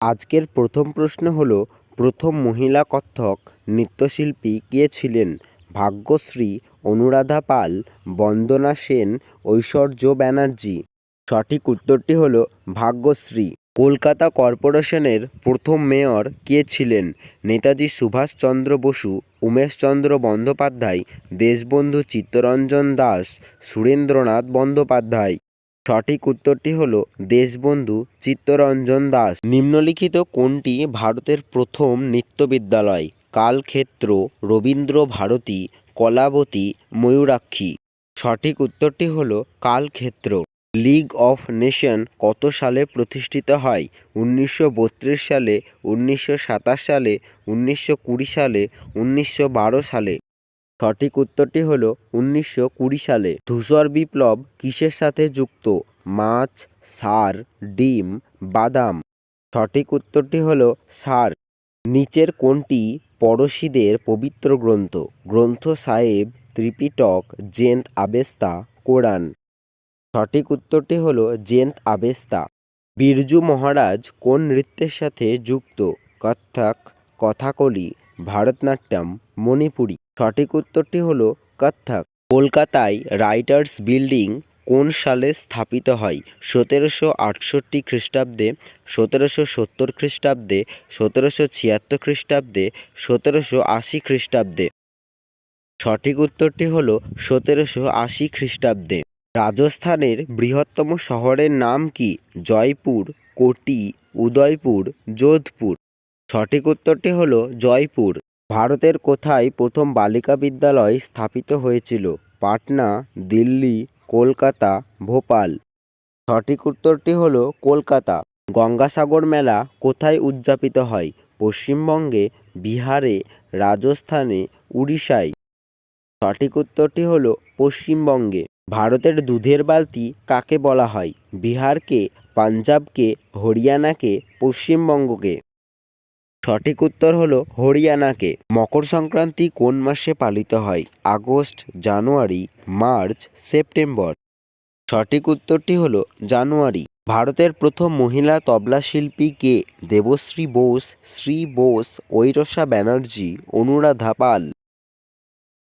আজকের প্রথম প্রশ্ন হল, প্রথম মহিলা কত্থক নৃত্যশিল্পী কে ছিলেন? ভাগ্যশ্রী অনুরাধা পাল, বন্দনা সেন, ঐশ্বর্য ব্যানার্জি। সঠিক উত্তরটি হল ভাগ্যশ্রী। কলকাতা কর্পোরেশনের প্রথম মেয়র কে ছিলেন? নেতাজি সুভাষচন্দ্র বসু উমেশচন্দ্র বন্দ্যোপাধ্যায়, দেশবন্ধু চিত্তরঞ্জন দাস, সুরেন্দ্রনাথ বন্দ্যোপাধ্যায়। সঠিক উত্তরটি হল দেশবন্ধু চিত্তরঞ্জন দাস। নিম্নলিখিত কোনটি ভারতের প্রথম নৃত্য বিদ্যালয় কালক্ষেত্র রবীন্দ্র ভারতী, কলাবতী, ময়ূরাক্ষী। সঠিক উত্তরটি হল কালক্ষেত্র। লিগ অফ নেশন কত সালে প্রতিষ্ঠিত হয়? উনিশশো বত্রিশ সালে, উনিশশো সাতাশ সালে, উনিশশো কুড়ি সালে, উনিশশো বারো সালে। সঠিক উত্তরটি হল উনিশশো কুড়ি সালে। ধূসর বিপ্লব কিসের সাথে যুক্ত? মাছ, সার, ডিম, বাদাম। সঠিক উত্তরটি হল সার। নিচের কোনটি পড়শিদের পবিত্র গ্রন্থ। গ্রন্থ সাহেব ত্রিপিটক জেন্দ আবেস্তা কোরআন সঠিক উত্তরটি হল জেন্দ আবেস্তা। বিরজু মহারাজ কোন নৃত্যের সাথে যুক্ত? কত্থক কথাকলি। ভারতনাট্যম, মণিপুরী। সঠিক উত্তরটি হল কত্থক। কলকাতায় রাইটার্স বিল্ডিং কোন সালে স্থাপিত হয়? সতেরোশো আটষট্টি খ্রিস্টাব্দে, সতেরোশো সত্তর খ্রিস্টাব্দে, সতেরোশো ছিয়াত্তর খ্রিস্টাব্দে, সতেরোশো আশি খ্রিস্টাব্দে। সঠিক উত্তরটি হল সতেরোশো আশি খ্রিস্টাব্দে। রাজস্থানের বৃহত্তম শহরের নাম কি? জয়পুর, কোটি, উদয়পুর, যোধপুর। সঠিক উত্তরটি হল জয়পুর। ভারতের কোথায় প্রথম বালিকা বিদ্যালয় স্থাপিত হয়েছিল? পাটনা, দিল্লি, কলকাতা, ভোপাল। সঠিক উত্তরটি হল কলকাতা। গঙ্গাসাগর মেলা কোথায় উদযাপিত হয়? পশ্চিমবঙ্গে, বিহারে, রাজস্থানে, উড়িষ্যায়। সঠিক উত্তরটি হল পশ্চিমবঙ্গে। ভারতের দুধের বালতি কাকে বলা হয়? বিহারকে, পাঞ্জাবকে, হরিয়ানাকে, পশ্চিমবঙ্গকে। সঠিক উত্তর হল হরিয়ানাকে। মকর সংক্রান্তি কোন মাসে পালিত হয়? আগস্ট, জানুয়ারি, মার্চ, সেপ্টেম্বর। সঠিক উত্তরটি হল জানুয়ারি। ভারতের প্রথম মহিলা তবলা শিল্পী কে? দেবশ্রী বোস, শ্রী বোস, ঐরসা ব্যানার্জি, অনুরাধা পাল।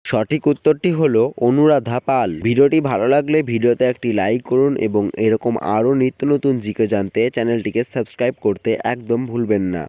সঠিক উত্তরটি হলো অনুরাধা পাল। ভিডিওটি ভালো লাগলে ভিডিওতে একটি লাইক করুন এবং এরকম আরও নিত্য নতুন জিকে জানতে চ্যানেলটিকে সাবস্ক্রাইব করতে একদম ভুলবেন না।